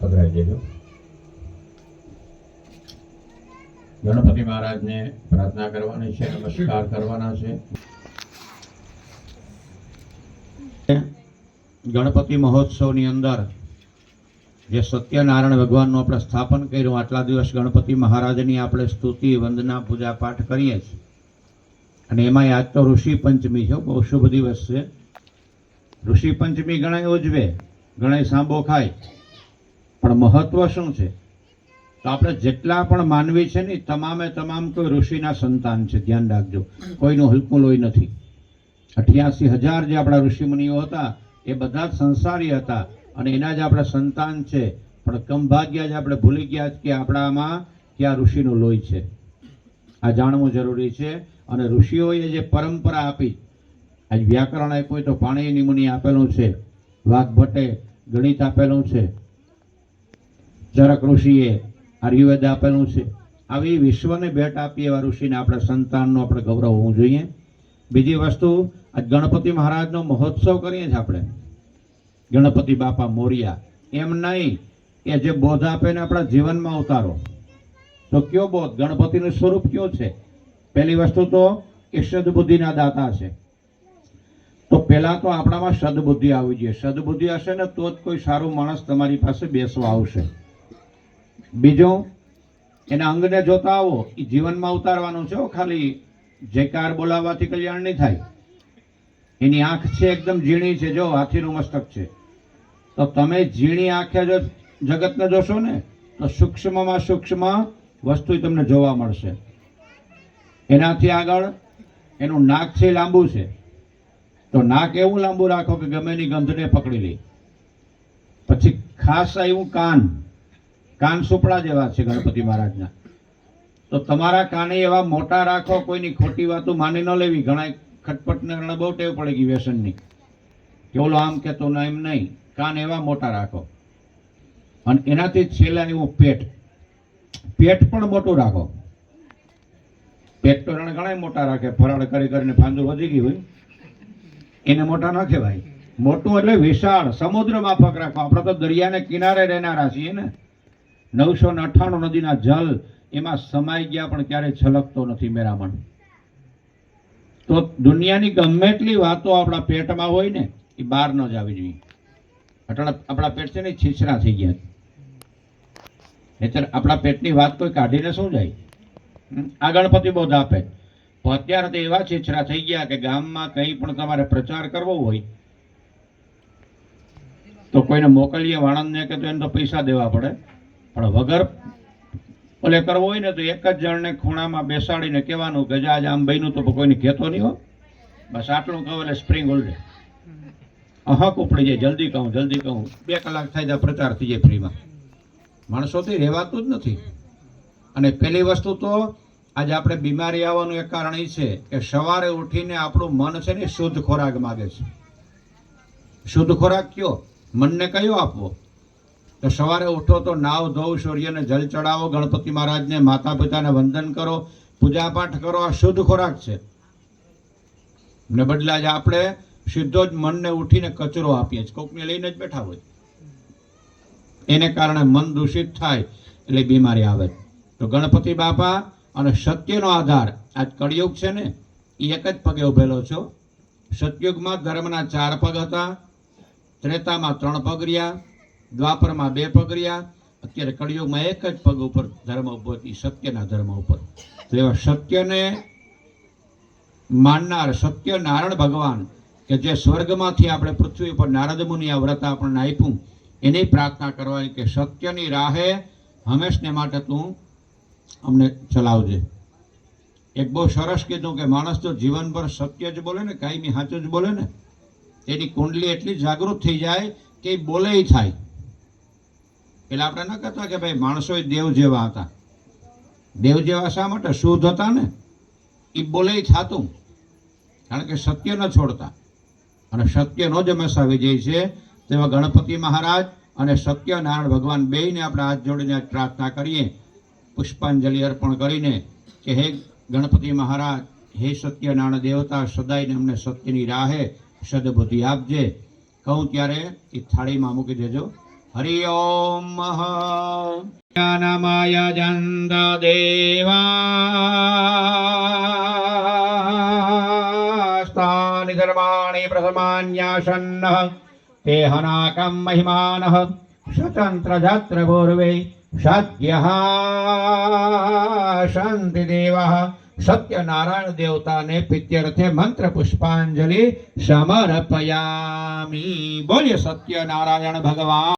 પધરાઈ જજો ગણપતિ મહારાજને પ્રાર્થના કરવાની છે, નમસ્કાર કરવાના છે. ગણપતિ મહોત્સવની અંદર જે સત્યનારાયણ ભગવાનનું આપણે સ્થાપન કર્યું, આટલા દિવસ ગણપતિ મહારાજની આપણે સ્તુતિ, વંદના, પૂજા પાઠ કરીએ છીએ. અને એમાંય આજ તો ઋષિ પંચમી છે, બહુ શુભ દિવસ છે. ઋષિ પંચમી ગણાય ઉજવે, ગણાય સાંભો ખાય. પણ મહત્વ શું છે? તો આપણે જેટલા પણ માનવી છે ને, તમામે તમામ કોઈ ઋષિના સંતાન છે, ધ્યાન રાખજો. કોઈનું હલકું લોહી નથી. અઠ્યાસી હજાર જે આપણા ઋષિમુનિઓ હતા, એ બધા જ સંસારી હતા અને એના જ આપણા સંતાન છે. પણ કમભાગ્યા જ આપણે ભૂલી ગયા કે આપણામાં ક્યાં ઋષિનું લોહી છે. આ જાણવું જરૂરી છે અને ઋષિઓએ જે પરંપરા આપી, આજ વ્યાકરણ આપ્યું તો પાણીની મુનિ આપેલું છે વાઘ ભટ્ટે ગણિત આપેલું છે ચરક ઋષિએ આર્યુવેદ આપેલું છે. આવી વિશ્વને ભેટ આપી એવા ઋષિને આપણે સંતાનનું આપણે ગૌરવ હોવું જોઈએ. બીજી વસ્તુ આજ ગણપતિ મહારાજનો મહોત્સવ કરીએ છીએ આપણે. ગણપતિ બાપા મોરિયા, એમ નહીં કે જે બોધ આપે ને આપણા જીવનમાં ઉતારો. તો કયો બોધ? ગણપતિનું સ્વરૂપ કયો છે? પહેલી વસ્તુ તો એ સદબુદ્ધિના દાતા છે. તો પહેલાં તો આપણામાં સદબુદ્ધિ આવવી જોઈએ. સદબુદ્ધિ હશે ને તો જ કોઈ સારું માણસ તમારી પાસે બેસવા આવશે. બીજું, એના અંગને જોતા આવો એ જીવનમાં ઉતારવાનું છે ખાલી જયકાર બોલાવવાથી કલ્યાણ નહીં થાય. એની આંખ છે એકદમ ઝીણી છે, જો, હાથીનું મસ્તક છે. તો તમે ઝીણી આંખે જો જગતને જોશો ને, તો સૂક્ષ્મમાં સૂક્ષ્મ વસ્તુ તમને જોવા મળશે. એનાથી આગળ એનું નાક છે લાંબુ છે. તો નાક એવું લાંબુ રાખો કે ગમે એની ગંધને પકડી લે. પછી ખાસ આવ્યું કાન. કાન સુપડા જેવા છે ગણપતિ મહારાજના. તો તમારા કાને એવા મોટા રાખો, કોઈની ખોટી વાતો માની ન લેવી. ઘણા ખટપટને ઘણા બહુ ટેવ પડી ગઈ વ્યસનની. કે ઓલો આમ કહેતો ના, એમ નહીં. કાન એવા મોટા રાખો. અને એનાથી છેલ્લા એવું પેટ. પેટ પણ મોટું રાખો. પેટ તો રણ ઘણા મોટા રાખે. ફરાળ કરી કરીને ફાંદુર વધી ગયું હોય. એને મોટા ન કહેવાય. મોટું એટલે વિશાળ. સમુદ્ર માફક રાખો. આપણે તો દરિયાને કિનારે રહેનારા છીએ ને. નવસો ને અઠ્ઠાણું નદીના જલ એમાં સમાઈ ગયા, પણ ક્યારેય છલકતો નથી મેરામણ. તો દુનિયાની ગમે એટલી વાતો આપણા પેટમાં હોય ને, એ બહાર ન જ આવી જોઈએ. અટલા આપણા પેટ છે ને છીછરા થઈ ગયા. નહીતર આપણા પેટની વાત કોઈ કાઢીને શું જાય? આ ગણપતિ બોધ આપે. અત્યારે તો એવા છીછરા થઈ ગયા કે ગામમાં કંઈ પણ તમારે પ્રચાર કરવો હોય, તો કોઈને મોકલીએ વાણંદને કે તો એને તો પૈસા દેવા પડે. પણ વગર ઓલે કરવો હોય ને તો એક જ જણને ખૂણામાં બેસાડીને કહેવાનું કે જા આમ બન્યું તો કોઈને કહેતો નહીં હો. બસ આટલું કહું એટલે સ્પ્રિંગ હોલ્ડે અહક ઉપડી જાય. જલ્દી કહું જલ્દી કહું. બે કલાક થાય ત્યાં પ્રચાર થઈ જાય ફ્રીમાં માણસોથી રહેવાતું જ નથી. અને પહેલી વસ્તુ તો આજે આપણે બીમારી આવવાનું એક કારણ એ છે કે સવારે ઉઠીને આપણું મન છે ને શુદ્ધ ખોરાક માગે છે. શુદ્ધ ખોરાક કયો? મનને કયો આપવો? તો સવારે ઉઠો તો નાવ ધોવ સૂર્યને જલ ચડાવો, ગણપતિ મહારાજને માતા પિતાને વંદન કરો, પૂજાપાઠ કરો, આ શુદ્ધ ખોરાક છે. ને બદલે આજે આપણે સીધો જ મનને ઉઠીને કચરો આપીએ છીએ. કોકને લઈને જ બેઠા હોય. એને કારણે મન દૂષિત થાય એટલે બીમારી આવે. તો ગણપતિ બાપા, અને સત્યનો આધાર આજ કળિયુગ છે ને એ એક જ પગે ઉભેલો છો. સતયુગમાં ધર્મના ચાર પગ હતા, ત્રેતામાં ત્રણ પગ રહ્યા દ્વાપરમાં બે પગ રહ્યા. અત્યારે કળિયુગમાં એક જ પગ ઉપર ધર્મ ઊભો એ સત્યના ધર્મ ઉપર. તો એવા સત્યને માનનાર સત્ય નારાયણ ભગવાન કે જે સ્વર્ગમાંથી આપણે પૃથ્વી ઉપર નારદ મુનિ આ વ્રત આપણને આપ્યું, એની પ્રાર્થના કરવાની કે સત્યની રાહે હંમેશને માટે તું અમને ચલાવજે. એક બહુ સરસ કીધું કે માણસ તો જીવનભર સત્ય જ બોલે ને, કાયમી સાચું જ બોલે ને. તેની કુંડલી એટલી જાગૃત થઈ જાય કે બોલે થાય. એટલે આપણે ન કહેતા કે ભાઈ માણસો દેવ જેવા હતા. દેવ જેવા શા માટે? શુદ્ધ હતા ને? એ બોલે થતું. કારણ કે સત્ય ન છોડતા. અને સત્યનો જ હંમેશા વિજય છે. તેવા ગણપતિ મહારાજ અને સત્યનારાયણ ભગવાન બેયને આપણે હાથ જોડીને પ્રાર્થના કરીએ. પુષ્પાંજલિ અર્પણ કરીને કે હે ગણપતિ મહારાજ, હે સત્યનારાયણ દેવતા, સદાયને અમને સત્યની રાહે સદબુદ્ધિ આપજે. કહું ત્યારે એ થાળીમાં મૂકી દેજો. ઓમ જ્ઞાનમય જંત દેવાસ્તાનિ ધર્માણિ પ્રથમાન્યાસન્ન તે હનાકં મહિમાનઃ સ્વતંત્ર જત્ર પૂર્વે સદ્યઃ શાંતિ દેવઃ સત્યનારાયણ દેવતાને પિત્યર્થે મંત્ર પુષ્પાંજલિ સમર્પયામી બોલ્ય સત્યનારાયણ ભગવાન